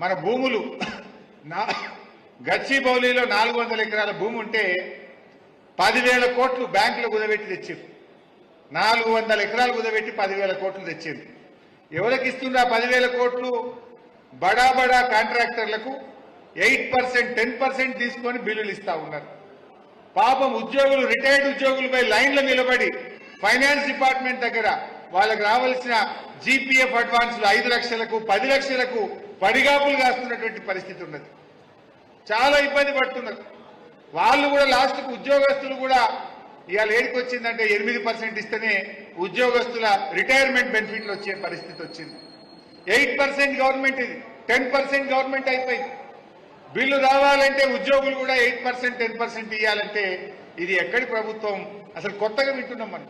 మన భూములు. నా గచ్చిబౌలిలో నాలుగు వందల ఎకరాల భూమి ఉంటే పదివేల కోట్లు బ్యాంకులో కుదబెట్టి తెచ్చారు. నాలుగు వందల ఎకరాలు కుదబెట్టి పదివేల కోట్లు తెచ్చింది ఎవరికి ఇస్తుండ్రు ఆ పదివేల కోట్లు? బడా బడా కాంట్రాక్టర్లకు ఎయిట్ పర్సెంట్ టెన్ పర్సెంట్ తీసుకొని బిల్లులు ఇస్తా ఉన్నారు. పాపం ఉద్యోగులు రిటైర్డ్ ఉద్యోగులపై లైన్లో నిలబడి ఫైనాన్స్ డిపార్ట్మెంట్ దగ్గర వాళ్ళకి రావాల్సిన జీపీఎఫ్ అడ్వాన్సులు ఐదు లక్షలకు పది లక్షలకు పడిగాపులు కాస్తున్నటువంటి పరిస్థితి ఉన్నది. చాలా ఇబ్బంది పడుతున్నారు. వాళ్ళు కూడా లాస్ట్కు ఉద్యోగస్తులు కూడా ఇవాళ ఏడికి వచ్చిందంటే ఎనిమిది పర్సెంట్ ఇస్తేనే ఉద్యోగస్తుల రిటైర్మెంట్ బెనిఫిట్లు వచ్చే పరిస్థితి వచ్చింది. ఎయిట్ పర్సెంట్ గవర్నమెంట్ ఇది. టెన్ పర్సెంట్ గవర్నమెంట్ అయిపోయింది. బిల్లు రావాలంటే ఉద్యోగులు కూడా ఎయిట్ పర్సెంట్ టెన్ పర్సెంట్ ఇవ్వాలంటే ఇది ఎక్కడి ప్రభుత్వం? అసలు కొత్తగా వింటున్నాం మనం.